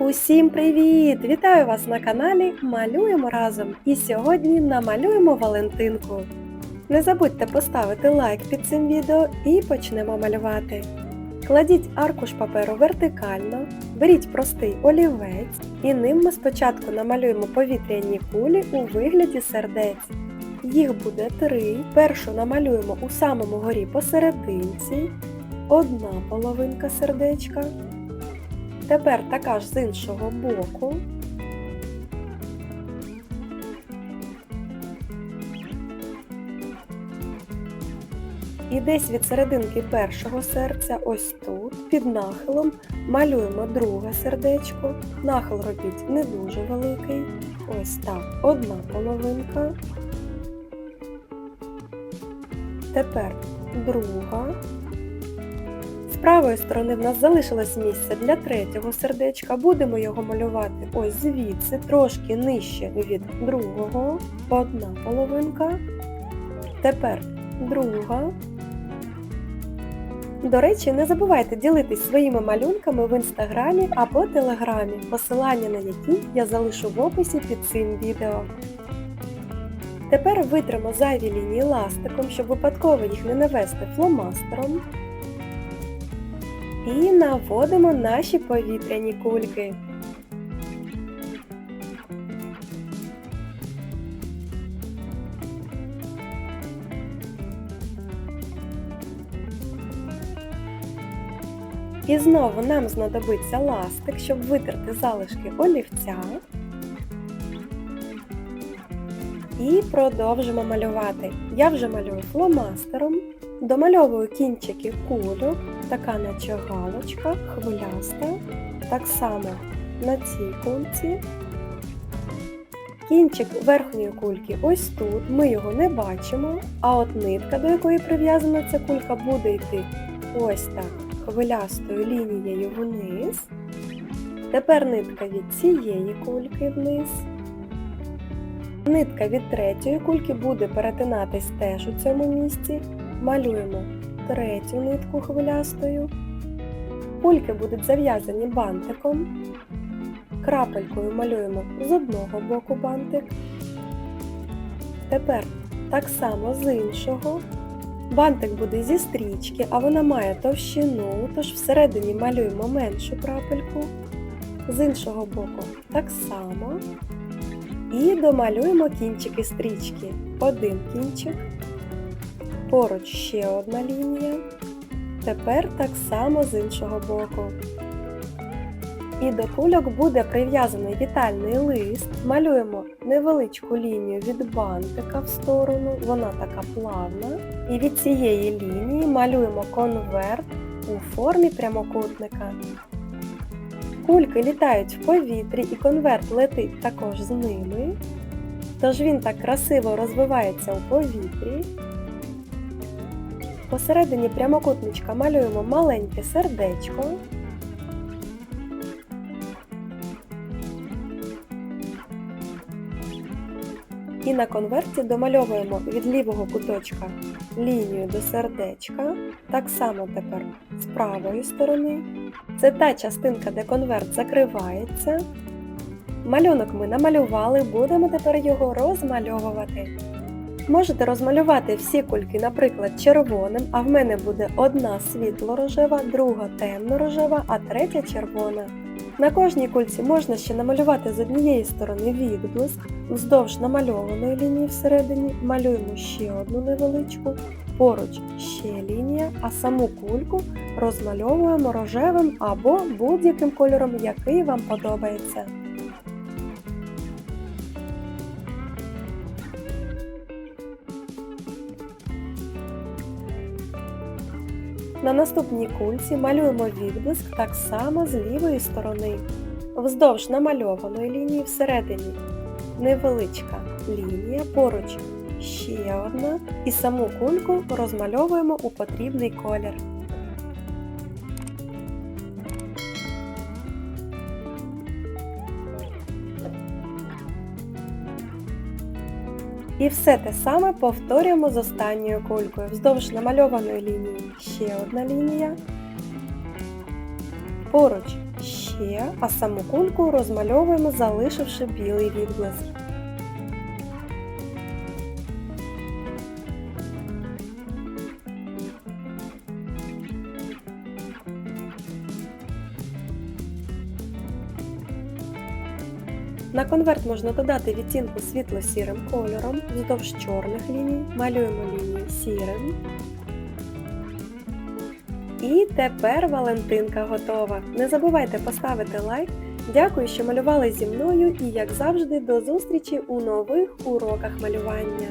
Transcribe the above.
Усім привіт! Вітаю вас на каналі Малюємо разом! І сьогодні намалюємо Валентинку. Не забудьте поставити лайк під цим відео і почнемо малювати. Кладіть аркуш паперу вертикально, беріть простий олівець і ним ми спочатку намалюємо повітряні кулі у вигляді сердець. Їх буде три. Першу намалюємо у самому горі посерединці, одна половинка сердечка. Тепер така ж з іншого боку. І десь від серединки першого серця, ось тут, під нахилом, малюємо друге сердечко. Нахил робіть не дуже великий. Ось так, одна половинка. Тепер друга. Правої сторони в нас залишилось місце для третього сердечка. Будемо його малювати ось звідси, трошки нижче від другого. Одна половинка. Тепер друга. До речі, не забувайте ділитись своїми малюнками в інстаграмі або телеграмі, посилання на які я залишу в описі під цим відео. Тепер витримо зайві лінії ластиком, щоб випадково їх не навести фломастером. І наводимо наші повітряні кульки. І знову нам знадобиться ластик, щоб витерти залишки олівця. І продовжимо малювати. Я вже малюю фломастером, домальовую кінчики кульок, така наче галочка, хвиляста, так само на цій кульці. Кінчик верхньої кульки ось тут, ми його не бачимо, а от нитка, до якої прив'язана ця кулька, буде йти ось так хвилястою лінією вниз. Тепер нитка від цієї кульки вниз. Нитка від третьої кульки буде перетинатись теж у цьому місці. Малюємо третю нитку хвилястою. Кульки будуть зав'язані бантиком. Крапелькою малюємо з одного боку бантик. Тепер так само з іншого. Бантик буде зі стрічки, а вона має товщину, тож всередині малюємо меншу крапельку. З іншого боку так само. І домалюємо кінчики стрічки. Один кінчик, поруч ще одна лінія. Тепер так само з іншого боку. І до кульок буде прив'язаний вітальний лист. Малюємо невеличку лінію від бантика в сторону, вона така плавна. І від цієї лінії малюємо конверт у формі прямокутника. Кульки літають в повітрі і конверт летить також з ними. Тож він так красиво розвивається у повітрі. Посередині прямокутничка малюємо маленьке сердечко. І на конверті домальовуємо від лівого куточка лінію до сердечка. Так само тепер з правої сторони. Це та частинка, де конверт закривається. Малюнок ми намалювали, будемо тепер його розмальовувати. Можете розмалювати всі кульки, наприклад, червоним, а в мене буде одна світло-рожева, друга темно-рожева, а третя червона. На кожній кульці можна ще намалювати з однієї сторони відблиск, вздовж намальованої лінії всередині малюємо ще одну невеличку, поруч ще лінія, а саму кульку розмальовуємо рожевим або будь-яким кольором, який вам подобається. На наступній кульці малюємо відблиск так само з лівої сторони. Вздовж намальованої лінії всередині невеличка лінія, поруч ще одна і саму кульку розмальовуємо у потрібний колір. І все те саме повторюємо з останньою кулькою. Вздовж намальованої лінії ще одна лінія. Поруч ще а саму кульку розмальовуємо, залишивши білий відблиск. На конверт можна додати відтінку світло-сірим кольором, вздовж чорних ліній, малюємо лінії сірим. І тепер Валентинка готова. Не забувайте поставити лайк. Дякую, що малювали зі мною і, як завжди, до зустрічі у нових уроках малювання.